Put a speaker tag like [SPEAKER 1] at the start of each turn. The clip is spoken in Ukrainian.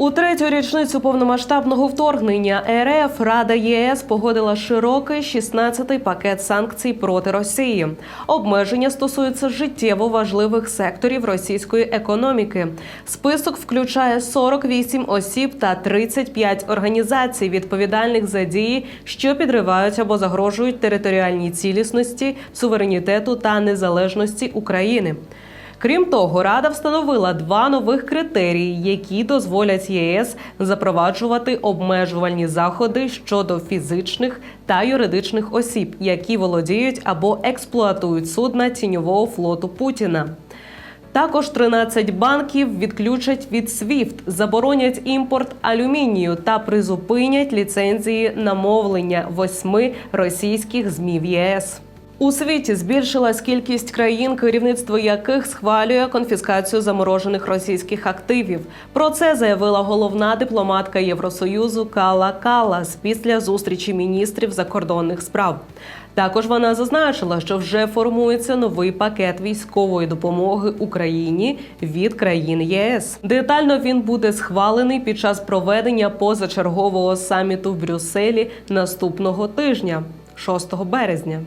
[SPEAKER 1] У третю річницю повномасштабного вторгнення РФ Рада ЄС погодила широкий 16-й пакет санкцій проти Росії. Обмеження стосуються життєво важливих секторів російської економіки. Список включає 48 осіб та 35 організацій, відповідальних за дії, що підривають або загрожують територіальній цілісності, суверенітету та незалежності України. Крім того, Рада встановила два нових критерії, які дозволять ЄС запроваджувати обмежувальні заходи щодо фізичних та юридичних осіб, які володіють або експлуатують судна тіньового флоту Путіна. Також 13 банків відключать від SWIFT, заборонять імпорт алюмінію та призупинять ліцензії на мовлення восьми російських змі в ЄС. У світі збільшилась кількість країн, керівництво яких схвалює конфіскацію заморожених російських активів. Про це заявила головна дипломатка Євросоюзу Кала Калас після зустрічі міністрів закордонних справ. Також вона зазначила, що вже формується новий пакет військової допомоги Україні від країн ЄС. Детально він буде схвалений під час проведення позачергового саміту в Брюсселі наступного тижня, 6 березня.